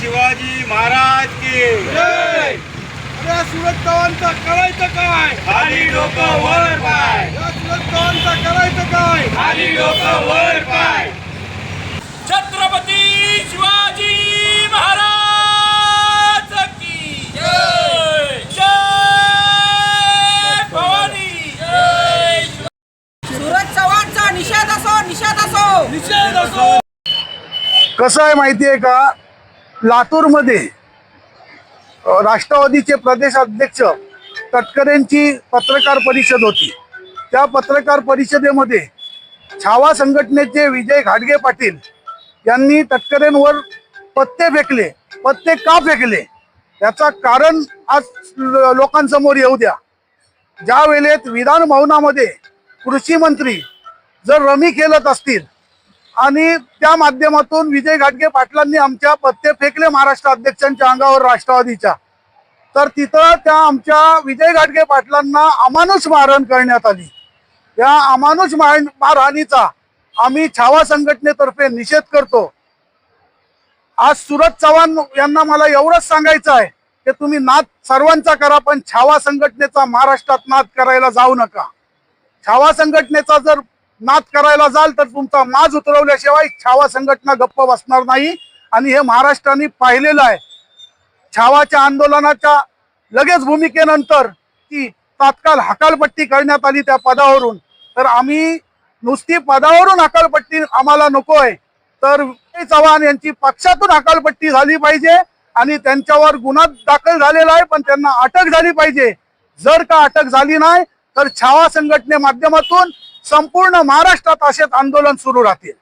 शिवाजी महाराज की अरे सुरत चव्हाणचा करायचं काय? खाली डोकं वर पाय. सुरत चव्हाणचा करायचं काय? खाली डोकं वर पाय. छत्रपती शिवाजी महाराज की जय! जय भवानी! जय सुरज चव्हाणचा निषेध असो निषेध असो! निषेध असो! कसं आहे माहिती आहे का? लातूरमध्ये राष्ट्रवादीचे प्रदेशाध्यक्ष तटकरेंची पत्रकार परिषद होती. त्या पत्रकार परिषदेमध्ये छावा संघटनेचे विजय घाडगे पाटील यांनी तटकरेंवर पत्ते फेकले. पत्ते का फेकले? याचा कारण आज लोकांसमोर येऊ द्या. ज्या वेळेत विधान भवनामध्ये कृषी मंत्री जर रमी खेळत असतील आणि त्या माध्यमातून विजय घाटगे पाटलांनी आमच्या पत्ते फेकले महाराष्ट्र अध्यक्षांच्या अंगावर राष्ट्रवादीच्या. तर तिथं त्या आमच्या विजय घाटगे पाटलांना अमानुष मारहाण करण्यात आली. या अमानुष मारहाणीचा आम्ही छावा संघटनेतर्फे निषेध करतो. आज सुरज चव्हाण यांना मला एवढंच सांगायचं आहे की तुम्ही नाद सर्वांचा करा पण छावा संघटनेचा महाराष्ट्रात नाद करायला जाऊ नका. छावा संघटनेचा जर नाद करायला जाल तर तुमचा माज उतरवल्याशिवाय छावा संघटना गप्प बसणार नाही. आणि हे महाराष्ट्राने पाहिलेलं आहे. छावाच्या आंदोलनाच्या लगेच भूमिकेनंतर ती तात्काळ हकालपट्टी करण्यात आली त्या पदावरून. तर आम्ही नुसती पदावरून हकालपट्टी आम्हाला नको आहे तर चव्हाण यांची पक्षातून हकालपट्टी झाली पाहिजे आणि त्यांच्यावर गुन्हा दाखल झालेला आहे पण त्यांना अटक झाली पाहिजे. जर का अटक झाली नाही तर छावा संघटने माध्यमातून संपूर्ण महाराष्ट्रात असेच आंदोलन सुरू राहतील.